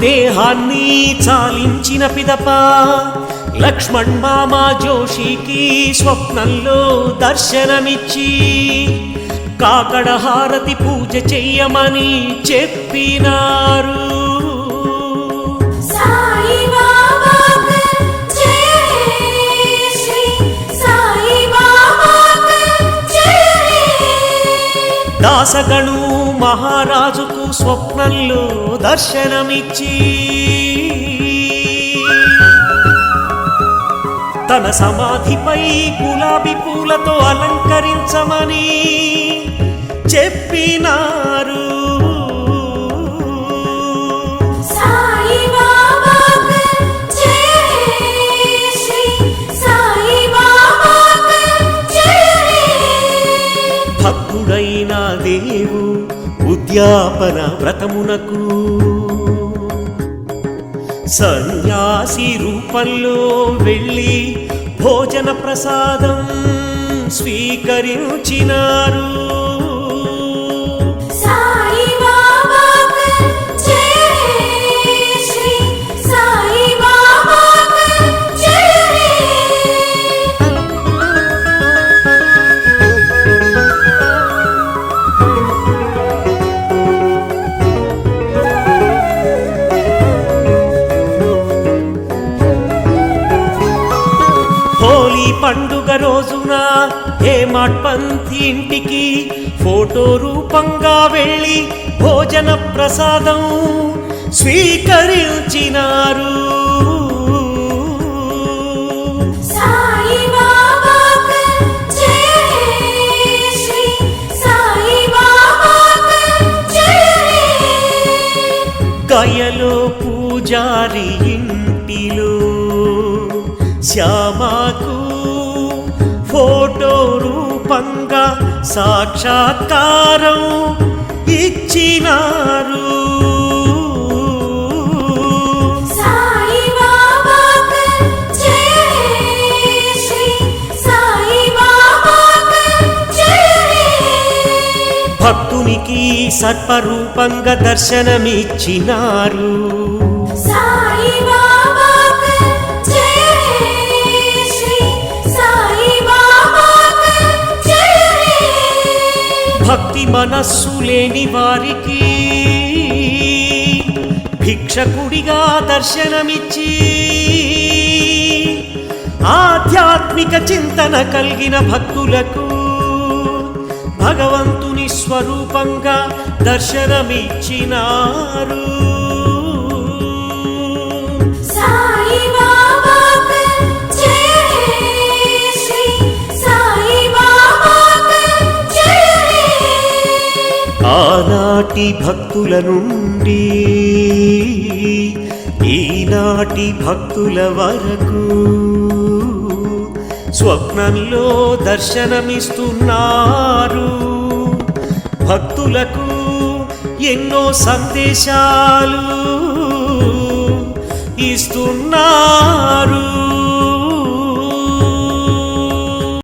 దేహాన్ని చాలించిన పిదప. లక్ష్మణ్ మామ జోషికి స్వప్నంలో దర్శనమిచ్చి కాకడ హారతి పూజ చెయ్యమని చెప్పినారు. దాసగణు మహారాజుకు స్వప్నంలో దర్శనమిచ్చి తన సమాధిపై గులాబీ పూలతో అలంకరించమని చెప్పినారు. భక్తుడైన దేవు వ్యాపన వ్రతమునకు సన్యాసి రూపంలో వెళ్ళి భోజన ప్రసాదం స్వీకరించినారు. రోజున హేమాడ్ పంతి ఇంటికి ఫోటో రూపంగా వెళ్ళి భోజన ప్రసాదం స్వీకరించినారు. గయలో పూజారి ఇంటిలో శ్యామాకు ఫోటో రూపంగా సాక్షాత్కారం ఇచ్చినారు. భక్తునికి సర్పరూపంగా దర్శనమిచ్చినారు. సాయి భక్తి మనస్సు లేని వారికి భిక్షకుడిగా దర్శనమిచ్చి ఆధ్యాత్మిక చింతన కలిగిన భక్తులకు భగవంతుని స్వరూపంగా దర్శనమిచ్చినారు. ఆనాటి భక్తుల నుండి ఈనాటి భక్తుల వరకు స్వప్నంలో దర్శనమిస్తున్నారు. భక్తులకు ఎన్నో సందేశాలు